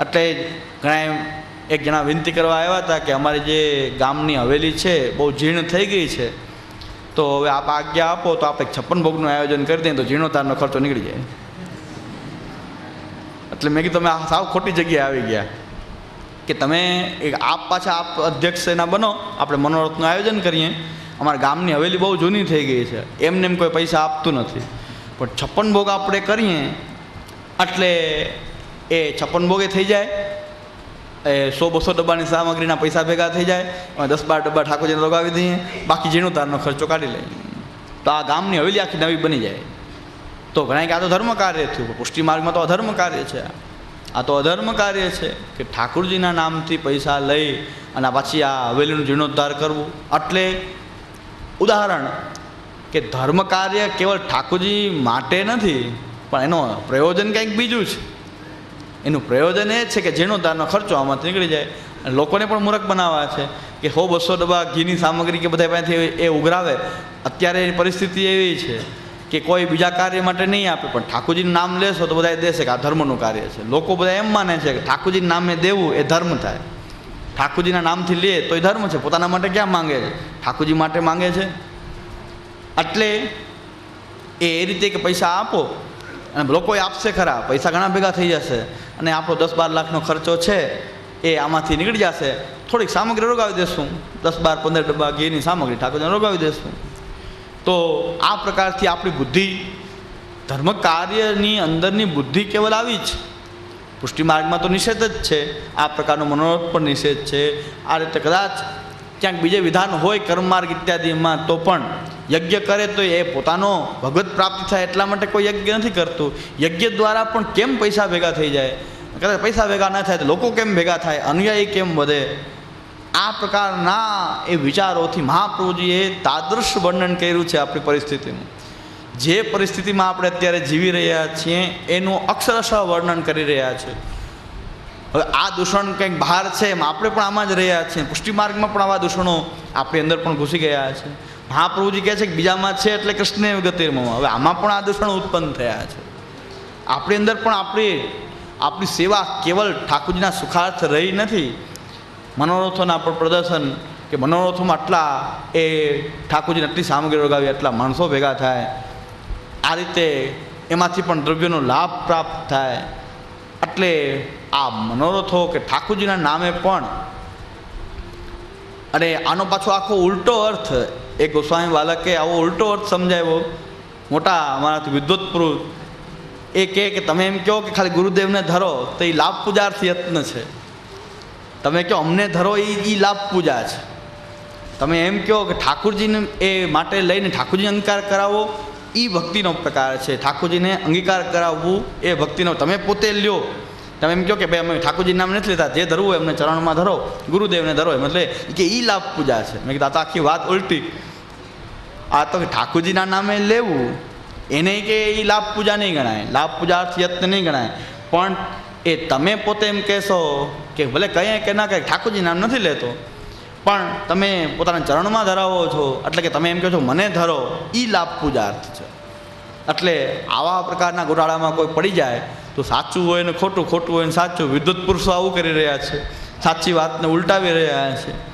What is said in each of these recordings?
એટલે ઘણા એક જણા વિનંતી કરવા આવ્યા હતા કે અમારી જે ગામની હવેલી છે, બહુ જીર્ણ થઈ ગઈ છે. તો હવે આપ આજ્ઞા આપો તો આપણે છપ્પન ભોગનું આયોજન કરી દઈએ તો જીર્ણોદ્ધારનો ખર્ચો નીકળી જાય. એટલે મેં કીધું, તમે આ સાવ ખોટી જગ્યાએ આવી ગયા. કે તમે એક આપ પાછા આપ અધ્યક્ષ એના બનો, આપણે મનોરથનું આયોજન કરીએ. અમારા ગામની હવેલી બહુ જૂની થઈ ગઈ છે, એમને એમ કોઈ પૈસા આપતું નથી. પણ છપ્પન ભોગ આપણે કરીએ, એટલે એ છપ્પન ભોગે થઈ જાય. એ સો બસો ડબ્બાની સામગ્રીના પૈસા ભેગા થઈ જાય. અને દસ બાર ડબ્બા ઠાકોરજીને લગાવી દઈએ. બાકી જીર્ણોદ્ધારનો ખર્ચો કાઢી લઈએ. તો આ ગામની હવેલી આખી નવી બની જાય. તો ઘણા કે આ તો ધર્મ કાર્ય થયું. પુષ્ટિ માર્ગમાં તો અધર્મ કાર્ય છે. આ તો અધર્મ કાર્ય છે કે ઠાકુરજીના નામથી પૈસા લઈ અને પાછી આ હવેલીનું જીર્ણોદ્ધાર કરવું. એટલે ઉદાહરણ કે ધર્મ કાર્ય કેવળ ઠાકોરજી માટે નથી, પણ એનો પ્રયોજન કંઈક બીજું છે. એનું પ્રયોજન એ છે કે જીર્ણોદ્ધારનો ખર્ચો આમાંથી નીકળી જાય. અને લોકોને પણ મૂર્ખ બનાવવા છે કે હો બસો ડબ્બા ઘીની સામગ્રી કે બધા પાસેથી એ ઉઘરાવે. અત્યારે એની પરિસ્થિતિ એવી છે કે કોઈ બીજા કાર્ય માટે નહીં આપે, પણ ઠાકોરજીનું નામ લેશો તો બધા દેશે કે આ ધર્મનું કાર્ય છે. લોકો બધા એમ માને છે કે ઠાકોરજીના નામે દેવું, એ ધર્મ થાય. ઠાકોરજીના નામથી લે તો એ ધર્મ છે. પોતાના માટે ક્યાં માંગે છે? ઠાકોરજી માટે માંગે છે? એટલે એ રીતે કે પૈસા આપો. અને લોકોએ આપશે ખરા. પૈસા ઘણા ભેગા થઈ જશે. અને આપણો દસ બાર લાખનો ખર્ચો છે, એ આમાંથી નીકળી જશે. થોડીક સામગ્રી રોગાવી દેશું. દસ બાર પંદર ડબ્બા ઘીની સામગ્રી ઠાકોરજીને રોગાવી દેશું. તો આ પ્રકારથી આપણી બુદ્ધિ ધર્મ કાર્યની અંદરની બુદ્ધિ કેવલ આવી જ. પુષ્ટિ માર્ગમાં તો નિષેધ જ છે. આ પ્રકારનો મનોરથ પણ નિષેધ છે. આ રીતે કદાચ ક્યાંક બીજે વિધાન હોય, કર્મ માર્ગ ઇત્યાદિમાં, તો પણ યજ્ઞ કરે તો એ પોતાનો ભગવત પ્રાપ્તિ થાય એટલા માટે કોઈ યજ્ઞ નથી કરતું. યજ્ઞ દ્વારા પણ કેમ પૈસા ભેગા થઈ જાય? કદાચ પૈસા ભેગા ન થાય તો લોકો કેમ ભેગા થાય? અનુયાયી કેમ વધે? આ પ્રકારના એ વિચારોથી મહાપ્રભુજીએ તાદૃશ વર્ણન કર્યું છે આપણી પરિસ્થિતિનું. જે પરિસ્થિતિમાં આપણે અત્યારે જીવી રહ્યા છીએ, એનું અક્ષરશઃ વર્ણન કરી રહ્યા છે. હવે આ દૂષણ કંઈક બહાર છે એમ આપણે પણ આમાં જ રહ્યા છીએ. પુષ્ટિમાર્ગમાં પણ આવા દૂષણો આપણી અંદર પણ ઘૂસી ગયા છે. મહાપ્રભુજી કહે છે કે બીજામાં છે એટલે કૃષ્ણ ગતિર્મમાં હવે આમાં પણ આ દૂષણ ઉત્પન્ન થયા છે. આપણી અંદર પણ આપણી આપણી સેવા કેવલ ઠાકોરજીના સુખાર્થ રહી નથી. મનોરથોના પણ પ્રદર્શન કે મનોરથોમાં આટલા એ ઠાકોરજીને આટલી સામગ્રી રોગાવી, આટલા માણસો ભેગા થાય. આ રીતે એમાંથી પણ દ્રવ્યનો લાભ પ્રાપ્ત થાય. એટલે આ મનોરથો કે ઠાકોરજીના નામે પણ અને આનો પાછો આખો ઉલટો અર્થ. એ ગોસ્વામી બાલકે આવો ઉલટો અર્થ સમજાવ્યો. મોટા અમારાથી વિદ્વત પુરુષ. એ કહે કે તમે એમ કહો કે ખાલી ગુરુદેવને ધરો, તો એ લાભ પૂજાર્થ યત્ન છે. તમે કહો અમને ધરો એ એ લાભ પૂજા છે. તમે એમ કહો કે ઠાકુરજીને એ માટે લઈને ઠાકુરજીને અંગીકાર કરાવો એ ભક્તિનો પ્રકાર છે. ઠાકુરજીને અંગીકાર કરાવવું એ ભક્તિનો તમે પોતે લ્યો. તમે એમ કહો કે ભાઈ અમે ઠાકોરજી નામ નથી લેતા, જે ધરવું એમને ચરણમાં ધરો, ગુરુદેવને ધરો એમ. એટલે કે એ લાભ પૂજા છે. મેં કીધું, આ તો આખી વાત ઉલટી. આ તો ઠાકોરજીના નામે લેવું, એને કે એ લાભ પૂજા નહીં ગણાય. લાભ પૂજાર્થ યત્ન નહીં ગણાય. પણ એ તમે પોતે એમ કહેશો કે ભલે કહીએ કે ના કહે ઠાકોરજી નામ નથી લેતો. પણ તમે પોતાના ચરણમાં ધરાવો છો, એટલે કે તમે એમ કહો છો, મને ધરો. એ લાભ પૂજા અર્થ છે. એટલે આવા પ્રકારના ગોટાળામાં કોઈ પડી જાય તો સાચું હોય ને ખોટું ખોટું હોય ને સાચું. વિદ્યુત પુરુષો આવું કરી રહ્યા છે. સાચી વાતને ઉલટાવી રહ્યા છે.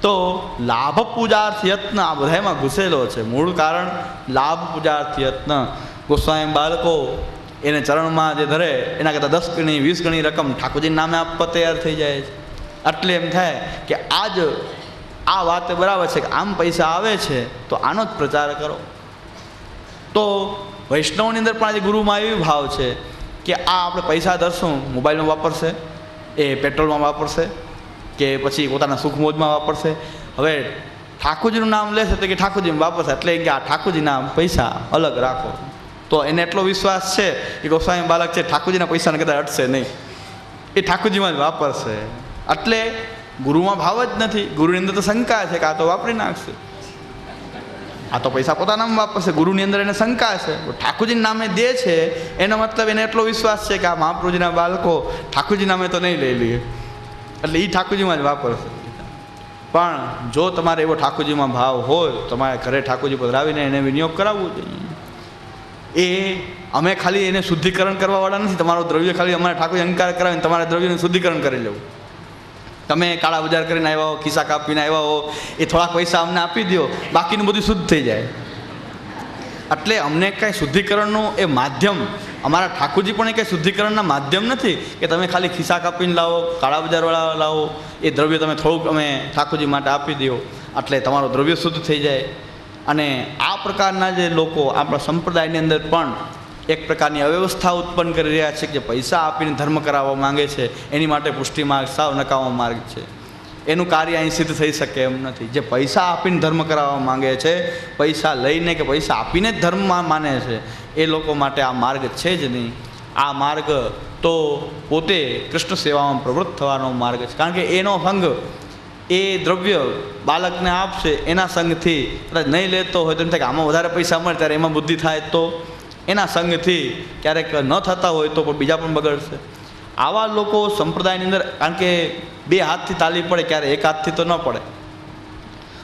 તો લાભ પૂજાર્થ યત્ન આ બધામાં ઘૂસેલો છે. મૂળ કારણ લાભ પૂજાર્થ યત્ન. ગોસ્વામી બાળકો, એને ચરણમાં જે ધરે, એના કરતાં દસ ગણી, વીસ ગણી રકમ ઠાકોરજી નામે આપવા તૈયાર થઈ જાય છે. એટલે એમ થાય કે આજ આ વાત બરાબર છે કે આમ પૈસા આવે છે, તો આનો જ પ્રચાર કરો. તો વૈષ્ણવની અંદર પણ આજે ગુરુમાં એવી ભાવ છે કે આ આપણે પૈસા ધરશું મોબાઈલમાં વાપરશે, એ પેટ્રોલમાં વાપરશે, કે પછી પોતાના સુખ મોજમાં વાપરશે. હવે ઠાકોરજીનું નામ લેશે તો કે ઠાકોરજીમાં વાપરશે, એટલે કે આ ઠાકોરજીના પૈસા અલગ રાખો. તો એને એટલો વિશ્વાસ છે કે ગોસ્વામી બાલક છે, ઠાકોરજીના પૈસાને કદાચ અટશે નહીં. એ ઠાકોરજીમાં જ વાપરશે. એટલે ગુરુમાં ભાવ જ નથી. ગુરુની અંદર તો શંકા છે કે આ તો વાપરી નાખશે. આ તો પૈસા પોતાનામાં વાપરશે, ગુરુની અંદર એને શંકા છે. ઠાકોરજીના નામે દે છે, એનો મતલબ એને એટલો વિશ્વાસ છે કે આ મહાપ્રભુજીના બાળકો ઠાકોરજી નામે તો નહીં લઈ લઈએ એટલે એ ઠાકોરજીમાં જ વાપરશે. પણ જો તમારે એવો ઠાકોરજીમાં ભાવ હોય, તમારે ઘરે ઠાકોરજી પધરાવીને એને વિનિયોગ કરાવવો જોઈએ. એ અમે ખાલી એને શુદ્ધિકરણ કરવાવાળા નથી, તમારું દ્રવ્ય ખાલી અમારે ઠાકોરજી અહંકાર કરાવીને તમારે દ્રવ્યનું શુદ્ધિકરણ કરી લેવું. તમે કાળા બજાર કરીને આવ્યા હો, ખિસ્સા કાપીને આવ્યા હો, એ થોડાક પૈસા અમને આપી દો બાકીનું બધું શુદ્ધ થઈ જાય. એટલે અમને કાંઈ શુદ્ધિકરણનું એ માધ્યમ, અમારા ઠાકોરજી પણ એ કાંઈ શુદ્ધિકરણના માધ્યમ નથી કે તમે ખાલી ખિસ્સા કાપીને લાવો, કાળા બજારવાળા લાવો, એ દ્રવ્ય તમે થોડુંક અમે ઠાકોરજી માટે આપી દો એટલે તમારું દ્રવ્ય શુદ્ધ થઈ જાય. અને આ પ્રકારના જે લોકો આપણા સંપ્રદાયની અંદર પણ એક પ્રકારની અવ્યવસ્થા ઉત્પન્ન કરી રહ્યા છે કે પૈસા આપીને ધર્મ કરાવવા માંગે છે, એની માટે પુષ્ટિ માર્ગ સાવ નકામો માર્ગ છે. એનું કાર્ય અહીં સિદ્ધ થઈ શકે એમ નથી. જે પૈસા આપીને ધર્મ કરાવવા માંગે છે, પૈસા લઈને કે પૈસા આપીને જ ધર્મમાં માને છે, એ લોકો માટે આ માર્ગ છે જ નહીં. આ માર્ગ તો પોતે કૃષ્ણ સેવામાં પ્રવૃત્ત થવાનો માર્ગ છે. કારણ કે એનો સંગ એ દ્રવ્ય બાળકને આપશે, એના સંગથી કદાચ નહીં લેતો હોય તો એમ થાય કે આમાં વધારે પૈસા મળે, ત્યારે એમાં બુદ્ધિ થાય તો એના સંગથી ક્યારેક ન થતા હોય તો પણ બીજા પણ બગડશે. આવા લોકો સંપ્રદાયની અંદર કારણ કે બે હાથથી તાલી પડે, ક્યારે એક હાથથી તો ન પડે.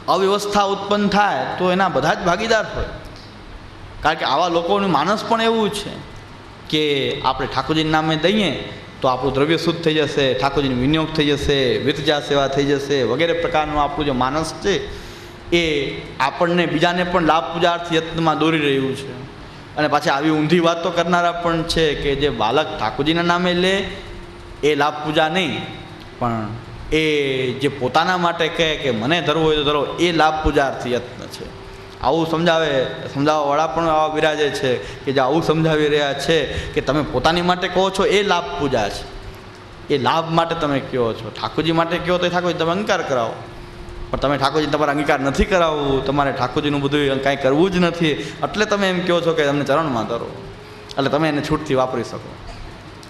અવ્યવસ્થા ઉત્પન્ન થાય તો એના બધા જ ભાગીદાર હોય. કારણ કે આવા લોકોનું માનસ પણ એવું છે કે આપણે ઠાકોરજીના નામે દઈએ તો આપણું દ્રવ્ય શુદ્ધ થઈ જશે, ઠાકોરજીનો વિનિયોગ થઈ જશે, વિરજા સેવા થઈ જશે, વગેરે પ્રકારનું આપણું જે માનસ છે એ આપણને બીજાને પણ લાભ પૂજાર્થ યત્નમાં દોરી રહ્યું છે. અને પાછી આવી ઊંધી વાત તો કરનારા પણ છે કે જે બાળક ઠાકોરજીના નામે લે, એ લાભ પૂજા નહીં, પણ એ જે પોતાના માટે કહે કે મને ધરવો હોય તો ધરો, એ લાભ પૂજાર્થી યત્ન છે. આવું સમજાવે સમજાવવાવાળા પણ આવા બિરાજે છે કે જે આવું સમજાવી રહ્યા છે કે તમે પોતાની માટે કહો છો, એ લાભ પૂજા છે. એ લાભ માટે તમે કહો છો, ઠાકોરજી માટે કહો તો ઠાકોરજી તમે અંકાર કરાવો. પણ તમે ઠાકોરજી તમારે અંગીકાર નથી કરાવવું, તમારે ઠાકોરજીનું બધું કાંઈ કરવું જ નથી. એટલે તમે એમ કહો છો કે તમને ચરણમાં ધરો. એટલે તમે એને છૂટથી વાપરી શકો.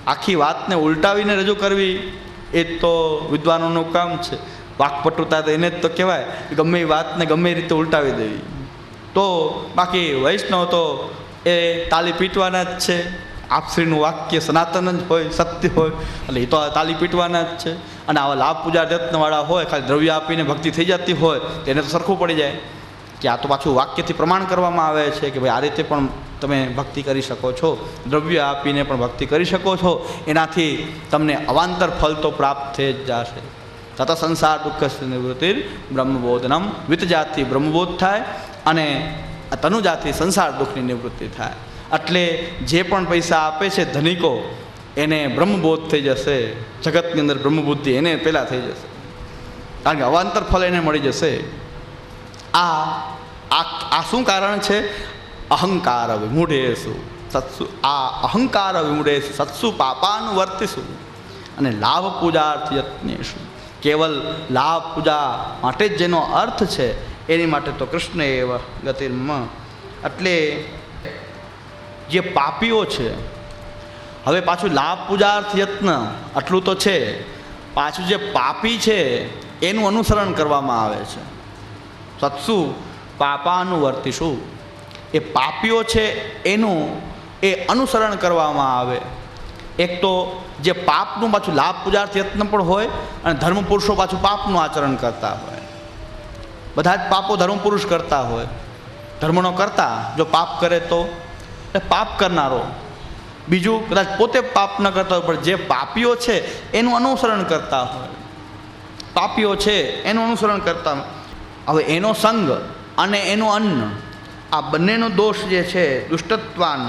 આખી વાતને ઉલટાવીને રજૂ કરવી, એ તો વિદ્વાનોનું કામ છે. વાકપટુતા તો એને જ તો કહેવાય ગમે એ વાતને ગમે એ રીતે ઉલટાવી દેવી. તો બાકી વૈષ્ણવ તો એ તાલી પીટવાના જ છે. આપશ્રીનું વાક્ય સનાતન જ હોય, સત્ય હોય. એટલે એ તો તાલી પીટવાના જ છે. અને આવા લાભ પૂજા રત્નવાળા હોય, ખાલી દ્રવ્ય આપીને ભક્તિ થઈ જતી હોય તો એને તો સરખું પડી જાય. કે આ તો પાછું વાક્યથી પ્રમાણ કરવામાં આવે છે કે ભાઈ આ રીતે પણ તમે ભક્તિ કરી શકો છો. દ્રવ્ય આપીને પણ ભક્તિ કરી શકો છો. એનાથી તમને અવાંતર ફલ તો પ્રાપ્ત થઈ જ જશે. તથા સંસાર દુઃખ નિવૃત્તિ બ્રહ્મબોધનમ વિતજાતથી બ્રહ્મબોધ થાય અને તનુજાતથી સંસાર દુઃખની નિવૃત્તિ થાય. એટલે જે પણ પૈસા આપે છે ધનિકો, એને બ્રહ્મબોધ થઈ જશે. જગતની અંદર બ્રહ્મબુદ્ધિ એને પહેલાં થઈ જશે. કારણ કે અવાંતર ફલ એને મળી જશે. આ આ શું કારણ છે? અહંકાર વિમૂઢેશુ સત્સુ, આ અહંકાર વિમૂઢેશુ સત્સુ પાપાનું વર્તિશું. અને લાભ પૂજાર્થ યત્નેશુ. કેવલ લાભ પૂજા માટે જ જેનો અર્થ છે, એની માટે તો કૃષ્ણ એવ ગતિર્મ એટલે જે પાપીઓ છે, હવે પાછું લાભ પૂજાર્થ યત્ન આટલું તો છે, પાછું જે પાપી છે, એનું અનુસરણ કરવામાં આવે છે. સત્સુ પાપાનુવર્તિશું એ પાપીઓ છે, એનું એ અનુસરણ કરવામાં આવે. એક તો જે પાપનું પાછું લાભ પૂજાર્થ યત્ન પણ હોય અને ધર્મ પુરુષો પાછું પાપનું આચરણ કરતા હોય. બધા જ પાપો ધર્મ પુરુષ કરતા હોય. ધર્મનો કરતા જો પાપ કરે તો એ પાપ કરનારો. બીજું કદાચ પોતે પાપ ન કરતા હોય, પણ જે પાપીઓ છે, એનું અનુસરણ કરતા હોય. પાપીઓ છે, એનું અનુસરણ કરતા હવે એનો સંગ અને એનો અન્ન, આ બંનેનો દોષ જે છે, દુષ્ટત્વાન,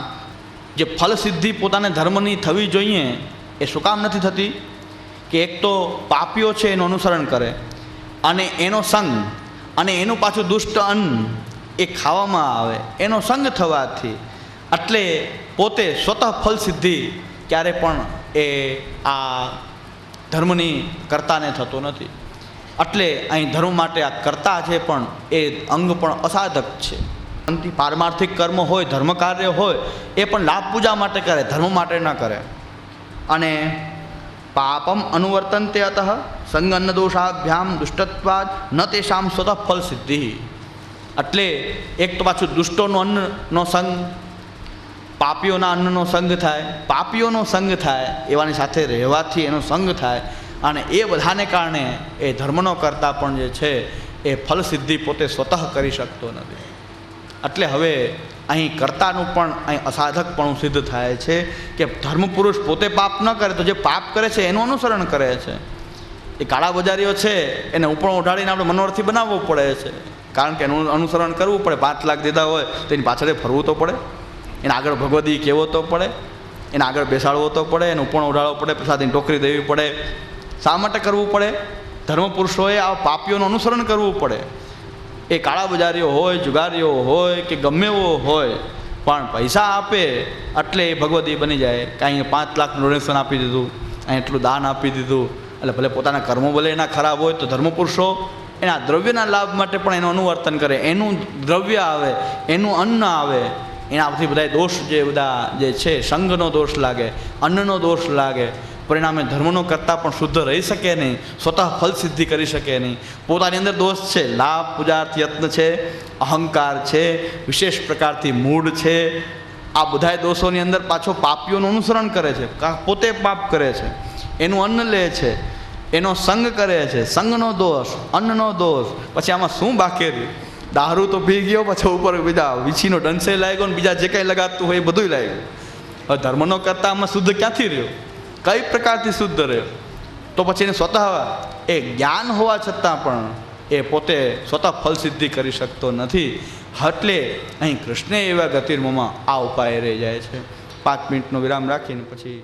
જે ફલસિદ્ધિ પોતાને ધર્મની થવી જોઈએ, એ શું કામ નથી થતી? કે એક તો પાપીઓ છે, એનું અનુસરણ કરે, અને એનો સંગ અને એનું પાછું દુષ્ટ અન્ન એ ખાવામાં આવે. એનો સંગ થવાથી એટલે પોતે સ્વતઃ ફલસિદ્ધિ ક્યારે પણ એ આ ધર્મની કર્તાને થતો નથી. એટલે અહીં ધર્મ માટે આ કર્તા છે પણ એ અંગ પણ અસાધક છે. અંતિ પારમાર્થિક કર્મ હોય ધર્મ કાર્ય હોય, એ પણ લાભ પૂજા માટે કરે, ધર્મ માટે ન કરે. અને પાપમ અનુવર્તન તે અતઃ સંગન્ન દોષાભ્યામ દુષ્ટત્વાદ ન તેષામ સ્વતઃ ફલ સિદ્ધિ એટલે એક તો પાછું દુષ્ટોનો અન્નનો સંગ પાપીઓના અન્નનો સંગ થાય, પાપીઓનો સંગ થાય, એવાની સાથે રહેવાથી એનો સંગ થાય. અને એ બધાને કારણે એ ધર્મનો કરતા પણ જે છે, એ ફલસિદ્ધિ પોતે સ્વતઃ કરી શકતો નથી. એટલે હવે અહીં કર્તાનું પણ, અહીં અસાધકપણું સિદ્ધ થાય છે કે ધર્મપુરુષ પોતે પાપ ન કરે તો જે પાપ કરે છે એનું અનુસરણ કરે છે. એ કાળા બજારીઓ છે, એને ઉપર ઉઢાડીને આપણે મનોરથી બનાવવો પડે છે. કારણ કે એનું અનુસરણ કરવું પડે. પાંચ લાખ દીધા હોય તો એની પાછળ ફરવું તો પડે. એને આગળ ભગવદી કહેવો તો પડે, એને આગળ બેસાડવો તો પડે, એને પણ ઉડાડવો પડે, પ્રસાદની ટોકરી દેવી પડે. શા માટે કરવું પડે? ધર્મપુરુષોએ આ પાપીઓનું અનુસરણ કરવું પડે. એ કાળા બજારીઓ હોય, જુગારીઓ હોય કે ગમે એવો હોય, પણ પૈસા આપે એટલે એ ભગવતી બની જાય. કે અહીંયા પાંચ લાખ ડોનેશન આપી દીધું અહીં એટલું દાન આપી દીધું. એટલે ભલે પોતાના કર્મો ભલે એના ખરાબ હોય તો ધર્મપુરુષો એના દ્રવ્યના લાભ માટે પણ એનું અનુવર્તન કરે. એનું દ્રવ્ય આવે, એનું અન્ન આવે. એનાથી બધા દોષ જે બધા જે છે, સંઘનો દોષ લાગે, અન્નનો દોષ લાગે, પરિણામે ધર્મનો કરતાં પણ શુદ્ધ રહી શકે નહીં, સ્વતઃ ફલ સિદ્ધિ કરી શકે નહીં. પોતાની અંદર દોષ છે, લાભ, પૂજાર્થ, યત્ન છે, અહંકાર છે, વિશેષ પ્રકારથી મૂળ છે. આ બધાય દોષોની અંદર પાછો પાપીઓનું અનુસરણ કરે છે પોતે પાપ કરે છે. એનું અન્ન લે છે, એનો સંગ કરે છે સંગનો દોષ, અન્નનો દોષ. પછી આમાં શું બાકી રહ્યું? દારૂ તો પી ગયો, પછી ઉપર બીજા વીછીનો ડંસે લાગ્યો ને બીજા જે કંઈ લગાડતું હોય એ બધુંય લાગ્યું. ધર્મનો કરતાં આમાં શુદ્ધ ક્યાંથી રહ્યો? કઈ પ્રકારથી શુદ્ધ રહ્યો? તો પછી એને સ્વતઃ એ જ્ઞાન હોવા છતાં પણ એ પોતે સ્વતઃ ફલ સિદ્ધિ કરી શકતો નથી. એટલે અહીં કૃષ્ણે એવા ગતિર્મમાં આ ઉપાય રહી જાય છે. પાંચ મિનિટનો વિરામ રાખીને પછી